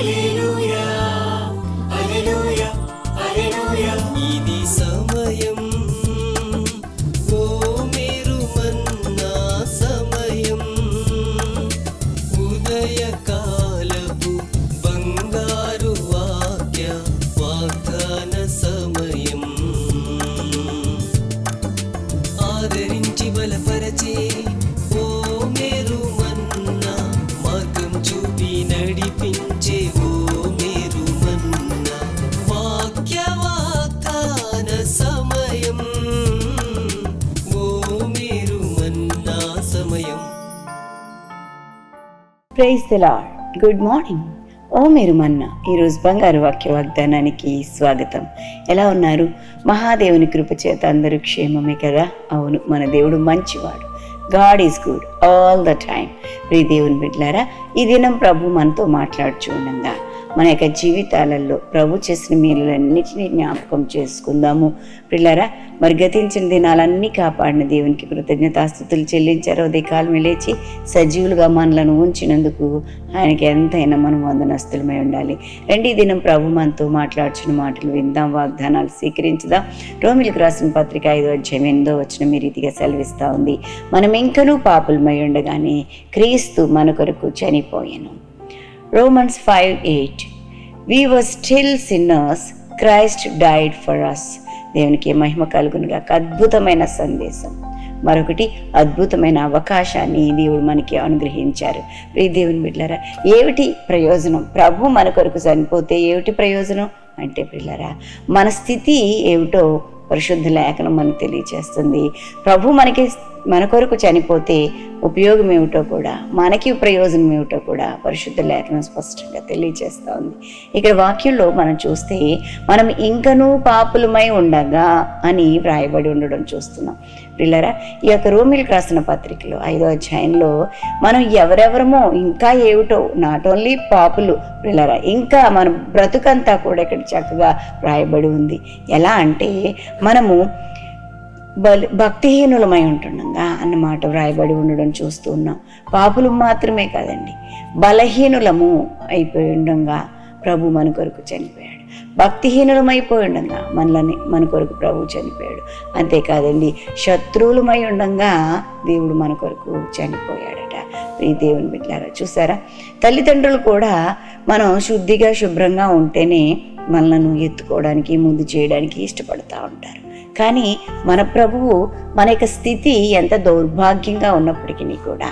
一路。praise the Lord good morning. ఓ మీరు మన్న ఈరోజు బంగారు వాక్య వాగ్దానానికి స్వాగతం. ఎలా ఉన్నారు? మహాదేవుని కృప చేత అందరూ క్షేమమే కదా? అవును మన దేవుడు మంచివాడు. God is good all the time pre దేవుని బిడ్లారా ఈ దినం ప్రభు మనతో మాట్లాడుచు ఉండగా. మన యొక్క జీవితాలలో ప్రభు చేసిన మేలులన్నిటినీ జ్ఞాపకం చేసుకుందాము. పిల్లరా మరి గతించిన దినాలన్నీ కాపాడిన దేవునికి కృతజ్ఞతాస్థుతులు చెల్లించారు. ఉదయకాలం లేచి సజీవులుగా మనలను ఉంచినందుకు ఆయనకి ఎంతైనా మనం వందనస్తులమై ఉండాలి. రెండీ దినం ప్రభు మనతో మాట్లాడుచున్న మాటలు విందాం వాగ్దానాలు స్వీకరించుదాం. రోమిలకు రాసిన పత్రిక ఐదో అధ్యాయం ఎనిమిదో వచ్చిన మీ రీతిగా సెలవిస్తూ ఉంది. మనం ఇంకనూ పాపులమై ఉండగానే క్రీస్తు మన కొరకు చనిపోయాను. Romans five eight we were still sinners Christ died for us దేవునికి మహిమ కలుగునుగా అద్భుతమైన సందేశం. మరొకటి అద్భుతమైన అవకాశాన్ని దేవుడు మనకి అనుగ్రహించారు. ప్రియ దేవుని బిడ్డలారా ఏమిటి ప్రయోజనం? ప్రభు మన కొరకు చనిపోతే ఏమిటి ప్రయోజనం? అంటే పిల్లరా మన స్థితి ఏమిటో పరిశుద్ధ లేఖనం మనకు తెలియచేస్తుంది. ప్రభు మనకి మన కొరకు చనిపోతే ఉపయోగం ఏమిటో కూడా మనకి ప్రయోజనం ఏమిటో కూడా పరిశుద్ధ లేఖనం స్పష్టంగా తెలియజేస్తూ ఉంది ఇక్కడ వాక్యంలో మనం చూస్తే మనం ఇంకనూ పాపులమై ఉండగా అని వ్రాయబడి ఉండడం చూస్తున్నాం. పిల్లరా ఈ యొక్క రోమిల్కి రాసిన పత్రికలో ఐదో అధ్యాయంలో మనం ఎవరెవరమో ఇంకా ఏమిటో నాట్ ఓన్లీ పాపులు పిల్లరా ఇంకా మన బ్రతుకంతా కూడా ఇక్కడ చక్కగా వ్రాయబడి ఉంది. ఎలా అంటే మనము బలి భక్తిహీనులమై ఉంటుండగా అన్నమాట వ్రాయబడి ఉండడం చూస్తూ ఉన్నాం. పాపులు మాత్రమే కాదండి. బలహీనులము అయిపోయి ఉండగా ప్రభు మన కొరకు చనిపోయాడు. భక్తిహీనులమైపోయి ఉండగా మనలని మన కొరకు ప్రభు చనిపోయాడు. అంతేకాదండి శత్రువులమై ఉండగా దేవుడు మన కొరకు చనిపోయాడట. ఈ దేవుని బిడ్డారా చూసారా? తల్లిదండ్రులు కూడా మనం శుద్ధిగా శుభ్రంగా ఉంటేనే మనలను ఎత్తుకోవడానికి ముందు చేయడానికి ఇష్టపడతా ఉంటారు. కానీ మన ప్రభువు మన యొక్క స్థితి ఎంత దౌర్భాగ్యంగా ఉన్నప్పటికీ కూడా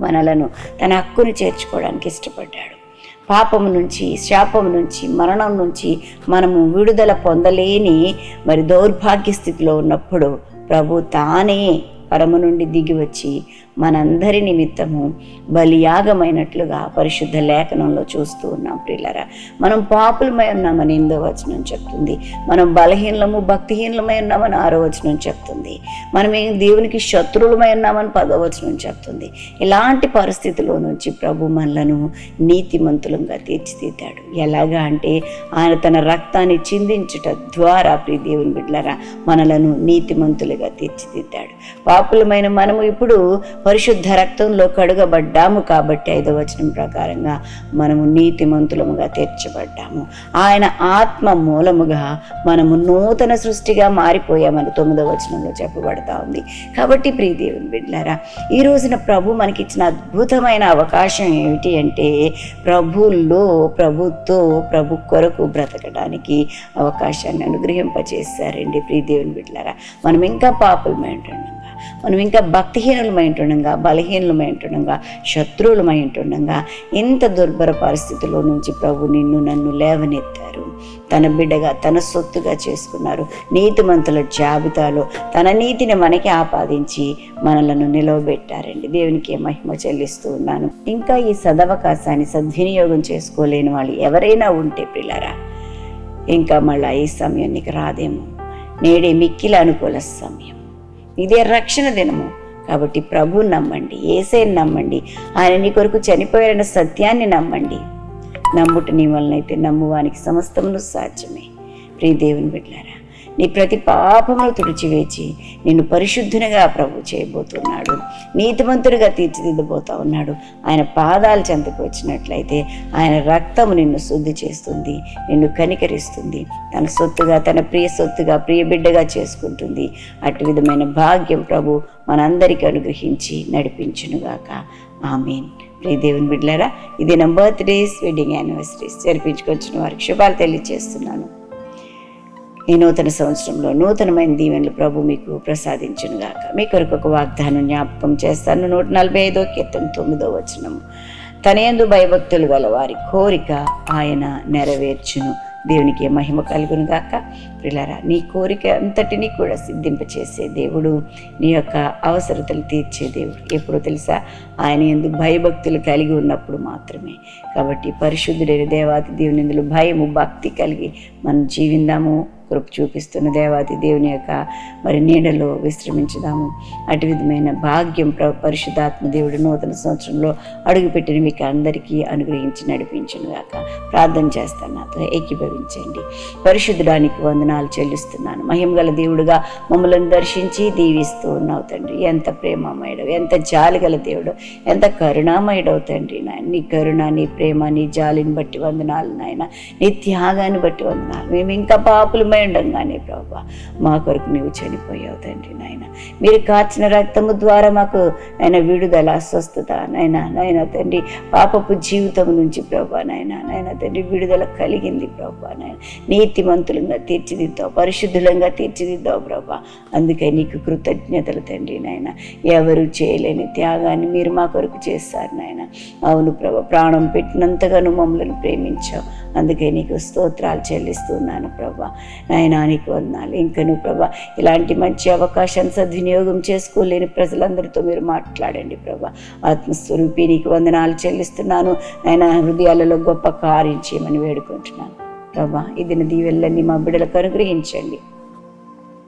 మనలను తన హక్కును చేర్చుకోవడానికి ఇష్టపడ్డాడు. పాపం నుంచి శాపం నుంచి మరణం నుంచి మనము విడుదల పొందలేని మరి దౌర్భాగ్య స్థితిలో ఉన్నప్పుడు ప్రభు తానే పరమ నుండి దిగి వచ్చి మనందరి నిమిత్తము బలియాగమైనట్లుగా పరిశుద్ధ లేఖనంలో చూస్తూ ఉన్నాం ప్రిల్లరా మనం పాపులమై ఉన్నామని ఎనిమిదో వచనం చెప్తుంది. మనం బలహీనలము భక్తిహీనలమై ఉన్నామని ఆరో వచనం చెప్తుంది. మనం ఏం దేవునికి శత్రువులమై ఉన్నామని పదో వచనం చెప్తుంది. ఇలాంటి పరిస్థితిలో నుంచి ప్రభు మనలను నీతిమంతులంగా తీర్చిదిద్దాడు. ఎలాగా అంటే ఆయన తన రక్తాన్ని చిందించుట ద్వారా ప్రి దేవుని బిడ్డలరా మనలను నీతిమంతులుగా తీర్చిదిద్దాడు. పాపులమైన మనము ఇప్పుడు పరిశుద్ధ రక్తంలో కడుగబడ్డాము కాబట్టి ఐదవ వచనం ప్రకారంగా మనము నీతిమంతులముగా తీర్చబడ్డాము. ఆయన ఆత్మ మూలముగా మనము నూతన సృష్టిగా మారిపోయామని తొమ్మిదవ వచనంలో చెప్పబడతా ఉంది. కాబట్టి ప్రియ బిడ్డారా ఈ రోజున ప్రభు మనకిచ్చిన అద్భుతమైన అవకాశం ఏమిటి అంటే ప్రభుల్లో ప్రభుతో ప్రభు కొరకు బ్రతకడానికి అవకాశాన్ని అనుగ్రహింపచేశారండి ప్రియ బిడ్డారా బిడ్డలారా మనం ఇంకా పాపులమై మనం ఇంకా భక్తిహీనులమై ఉంటుండగా బలహీనులమై ఉంటుండగా శత్రువులమై ఉంటుండగా ఇంత దుర్భర పరిస్థితిలో నుంచి ప్రభు నిన్ను నన్ను లేవనెత్తారు. తన బిడ్డగా తన సొత్తుగా చేసుకున్నారు. నీతిమంతుల జాబితాలో తన నీతిని మనకి ఆపాదించి మనలను నిలవబెట్టారండి. దేవునికి మహిమ చెల్లిస్తూ ఉన్నాను. ఇంకా ఈ సదవకాశాన్ని సద్వినియోగం చేసుకోలేని వాళ్ళు ఎవరైనా ఉంటే పిల్లరా ఇంకా మళ్ళీ ఈ సమయం నీకు రాదేమో. నేడే మిక్కిల అనుకూల సమయం. ఇదే రక్షణ దినము. కాబట్టి ప్రభు నమ్మండి ఏసైని నమ్మండి ఆయన నీ కొరకు చనిపోయారన్న సత్యాన్ని నమ్మండి. నమ్ముట నీ వలనైతే నమ్మువానికి సమస్తమును సాధ్యమే. ప్రియ దేవుని బిడ్డారా నీ ప్రతి పాపమును తుడిచివేచి నిన్ను పరిశుద్ధునిగా ప్రభు చేయబోతున్నాడు. నీతిమంతుడిగా తీర్చిదిద్దబోతా ఉన్నాడు. ఆయన పాదాలు చెంతకు వచ్చినట్లయితే ఆయన రక్తము నిన్ను శుద్ధి చేస్తుంది నిన్ను కనికరిస్తుంది. తన సొత్తుగా తన ప్రియ సొత్తుగా ప్రియ బిడ్డగా చేసుకుంటుంది. అటు విధమైన భాగ్యం ప్రభు మనందరికీ అనుగ్రహించి నడిపించునుగాక. ఆమెన్. ప్రియ దేవుని బిడ్డలారా ఇది నా బర్త్డేస్ వెడ్డింగ్ యానివర్సరీస్ జరిపించుకొచ్చిన వారికి శుభాలు తెలియజేస్తున్నాను. ఈ నూతన సంవత్సరంలో నూతనమైన దీవెనలు ప్రభు మీకు ప్రసాదించునుగాక మీ కొరకు ఒక వాగ్దానం జ్ఞాపకం చేస్తాను. నూట నలభై ఐదో కీర్తన తొమ్మిదో వచనము. తనయందు భయభక్తులు గల వారి కోరిక ఆయన నెరవేర్చును. దేవునికి మహిమ కలుగును గాక. పిల్లరా నీ కోరిక అంతటినీ కూడా సిద్ధింపచేసే దేవుడు నీ యొక్క అవసరతలు తీర్చే దేవుడు. ఎప్పుడు తెలుసా? ఆయన ఎందుకు భయభక్తులు కలిగి ఉన్నప్పుడు మాత్రమే. కాబట్టి పరిశుద్ధుడైన దేవాతి దేవుని ఇందులో భయము భక్తి కలిగి మనం జీవిందాము. కృప చూపిస్తున్న దేవాది దేవుని యొక్క మరి నీడలో విశ్రమించుదాము. అటు విధమైన భాగ్యం ప్ర పరిశుద్ధాత్మ దేవుడు నూతన సంవత్సరంలో అడుగుపెట్టిన మీకు అందరికీ అనుగ్రహించి నడిపించను గాక. ప్రార్థన చేస్తాను నాతో ఏకీభవించండి. పరిశుద్ధడానికి వందనాలు చెల్లిస్తున్నాను. మహిమగల దేవుడుగా మమ్మల్ని దర్శించి దీవిస్తూ ఉన్నావు తండ్రి. ఎంత ప్రేమమయుడు ఎంత జాలిగల దేవుడు ఎంత కరుణామయుడవు తండ్రి నాయన. నీ కరుణ నీ ప్రేమ నీ జాలిని బట్టి వందనాలు నాయన. నీ త్యాగాన్ని బట్టి వందనాలు. మేము ఇంకా పాపులమై ఉండగానే ప్రభా మా కొరకు నీవు చనిపోయావు తండ్రి నాయన. మీరు కార్చిన రక్తము ద్వారా మాకు ఆయన విడుదల అస్వస్థత నాయన నాయన తండ్రి పాపపు జీవితం నుంచి ప్రభా నాయన నాయన తండ్రి విడుదల కలిగింది ప్రభా నాయన. నీతిమంతులంగా తీర్చిదిద్దావు పరిశుద్ధులంగా తీర్చిదిద్దావు ప్రభా. అందుకే నీకు కృతజ్ఞతలు తండ్రి నాయన. ఎవరు చేయలేని త్యాగాన్ని మీరు మా కొరకు చేస్తారు నాయన. అవును ప్రభా ప్రాణం పెట్టినంతగాను మమ్మల్ని ప్రేమించావు. అందుకే నీకు స్తోత్రాలు చెల్లిస్తున్నాను ప్రభా. నాయన నీకు వందాలు ఇంకను ప్రభా ఇలాంటి మంచి అవకాశాన్ని సద్వినియోగం చేసుకోలేని ప్రజలందరితో మీరు మాట్లాడండి ప్రభా. ఆత్మస్వరూపి నీకు వందనాలు చెల్లిస్తున్నాను. ఆయన హృదయాలలో గొప్ప కార్యం చేయమని వేడుకుంటున్నాను. ప్రభా ఇది దీవెల్లన్నీ మా బిడ్డలకు అనుగ్రహించండి.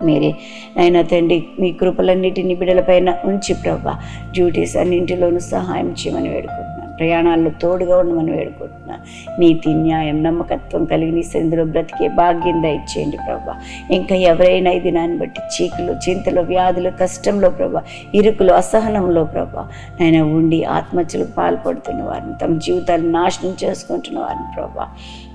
మీరే నాయన తండ్రి మీ కృపలన్నిటిని బిడలపైన ఉంచి ప్రభా డ్యూటీస్ అన్నింటిలోనూ సహాయం చేయమని వేడుకుంటున్నాను. ప్రయాణాల్లో తోడుగా ఉండమని వేడుకుంటున్నా. నీతి న్యాయం నమ్మకత్వం కలిగి నీ సందులో బ్రతికే భాగ్యం దయచేయండి ప్రభా. ఇంకా ఎవరైనా ఈ దినాన్ని బట్టి చీకులు చింతలు వ్యాధులు కష్టంలో ప్రభా ఇరుకులు అసహనంలో ప్రభా నాయన ఉండి ఆత్మహత్యలకు పాల్పడుతున్న వారిని తమ జీవితాలు నాశనం చేసుకుంటున్న వారిని ప్రభా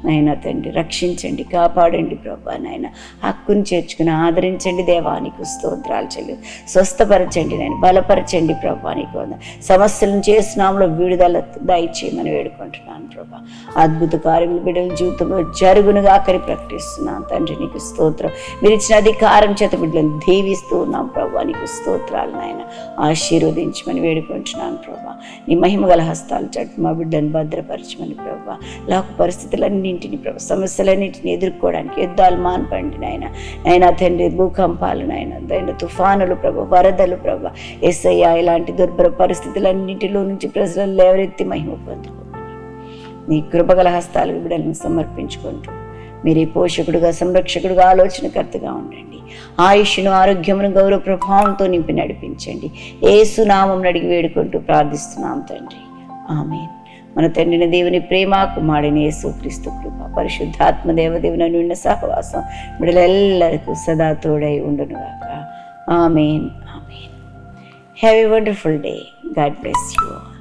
నాయన తండ్రి రక్షించండి కాపాడండి ప్రభా నాయన హక్కుని చేర్చుకుని ఆదరించండి దేవానికి స్తోత్రాలు చెల్లి. స్వస్థపరచండి నేను బలపరచండి ప్రభా నీకు సమస్యలను చేసినాములో విడుదల దయచేయమని వేడుకుంటున్నాను ప్రభా. అద్భుత కార్యములు బిడ్డల జీవితంలో జరుగునుగా ఆఖరి ప్రకటిస్తున్నాను తండ్రి నీకు స్తోత్రం. మీరు ఇచ్చిన అధికారం చేత బిడ్డలను దీవిస్తూ ఉన్నాం ప్రభా. నీకు స్తోత్రాలు నాయన. ఆశీర్వదించమని వేడుకుంటున్నాను ప్రభా. నీ మహిమగల హస్తాలు చట్టు మా బిడ్డను భద్రపరచమని ప్రభా. లాకు పరిస్థితులన్నింటినీ ప్రభా సమస్యలన్నింటినీ ఎదుర్కోవడానికి యుద్ధాలు మాన్పండి నాయన. నాయన తండ్రి భూకంపాలు నాయన దైన తుఫానులు ప్రభా వరదలు ప్రభా. ఎస్ఐ ఇలాంటి దుర్భర పరిస్థితులన్నింటిలో నుంచి ప్రజలను శక్తి మహిమ పొందుకోమని నీ కృపగల హస్తాలు బిడ్డలను సమర్పించుకుంటూ మీరే పోషకుడుగా సంరక్షకుడుగా ఆలోచనకర్తగా ఉండండి. ఆయుష్ను ఆరోగ్యమును గౌరవ ప్రభావంతో నింపి నడిపించండి. ఏసునామం అడిగి వేడుకుంటూ ప్రార్థిస్తున్నాం తండ్రి. ఆమె మన తండ్రిని దేవుని ప్రేమ కుమారుని యేసు క్రీస్తు కృప పరిశుద్ధాత్మ దేవదేవుని నిన్న సహవాసం బిడ్డలెల్లరికూ సదా తోడై ఉండునుగాక. Amen. Amen. Have a wonderful day God bless you